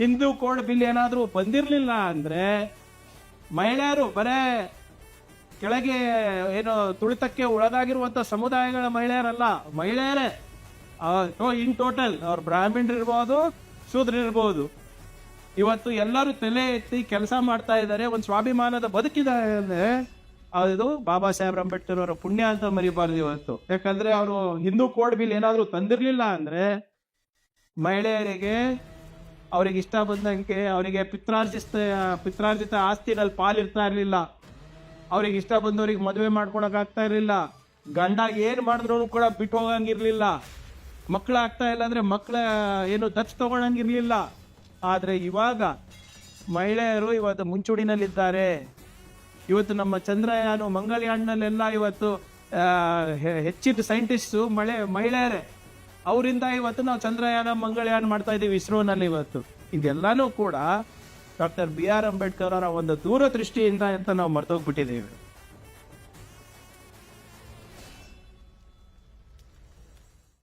Hindu code bill ಏನಾದರೂ ಬಂದಿರಲಿಲ್ಲ ಅಂದ್ರೆ ಮಹಿಳೆಯರು ಬರೇ ಕೆಳಗೆ ಏನು ತುಳಿತಕ್ಕೆ ಒಳಗಾಗಿರುವಂತ ಸಮುದಾಯಗಳ ಮಹಿಳೆಯರಲ್ಲ, ಮಹಿಳೆಯರೇ. ಇನ್ ಟೋಟಲ್ ಅವ್ರು ಬ್ರಾಹ್ಮಣರು ಇರ್ಬೋದು ಶೂದ್ರ ಇರ್ಬೋದು. ಇವತ್ತು ಎಲ್ಲರೂ ತಲೆ ಎತ್ತಿ ಕೆಲಸ ಮಾಡ್ತಾ ಇದ್ದಾರೆ, ಒಂದು ಸ್ವಾಭಿಮಾನದ ಬದುಕಿದ್ದಾರೆ ಅಂದ್ರೆ ಅದು ಬಾಬಾ ಸಾಹೇಬ್ ಅಂಬೇಡ್ಕರ್ ಅವರ ಪುಣ್ಯ ಅಂತ ಮರಿಬಾರ್ದು ಇವತ್ತು. ಯಾಕಂದ್ರೆ ಅವರು ಹಿಂದೂ ಕೋಡ್ ಬಿಲ್ ಏನಾದರೂ ತಂದಿರಲಿಲ್ಲ ಅಂದ್ರೆ ಮಹಿಳೆಯರಿಗೆ ಅವ್ರಿಗೆ ಇಷ್ಟ ಬಂದಂಗೆ ಅವರಿಗೆ ಪಿತ್ರಾರ್ಜಿತ ಪಿತ್ರಾರ್ಜಿತ ಆಸ್ತಿನಲ್ಲಿ ಪಾಲಿರ್ತಾ ಇರಲಿಲ್ಲ. ಅವ್ರಿಗೆ ಇಷ್ಟ ಬಂದವ್ರಿಗೆ ಮದುವೆ ಮಾಡ್ಕೊಳಕ್ ಇರಲಿಲ್ಲ. ಗಂಡ ಏನು ಮಾಡಿದ್ರು ಕೂಡ ಬಿಟ್ಟು ಹೋಗಂಗಿರ್ಲಿಲ್ಲ. ಮಕ್ಳು ಆಗ್ತಾ ಇಲ್ಲ ಅಂದರೆ ಮಕ್ಕಳ ಏನು ದತ್ತು ತಗೊಳಂಗಿರ್ಲಿಲ್ಲ. ಆದರೆ ಇವಾಗ ಮಹಿಳೆಯರು ಇವತ್ತು ಮುಂಚೂಡಿನಲ್ಲಿದ್ದಾರೆ ಇವತ್ತು ನಮ್ಮ ಚಂದ್ರಯಾನು ಮಂಗಳಯಾನಲ್ಲೆಲ್ಲ ಇವತ್ತು ಹೆಚ್ಚಿದ ಸೈಂಟಿಸ್ಟು ಮಳೆ, ಮಹಿಳೆಯರೇ. ಅವರಿಂದ ಇವತ್ತು ನಾವು ಚಂದ್ರಯಾನ ಮಂಗಳಯಾನ ಮಾಡ್ತಾ ಇದೀವಿ ಇಸ್ರೋನಲ್ಲಿ ಇವತ್ತು. ಇದೆಲ್ಲಾನು ಕೂಡ ಡಾಕ್ಟರ್ ಬಿ ಆರ್ ಅಂಬೇಡ್ಕರ್ ಅವರ ಒಂದು ದೂರದೃಷ್ಟಿಯಿಂದ ಅಂತ ನಾವು ಮರ್ತೋಗ್ಬಿಟ್ಟಿದ್ದೀವಿ.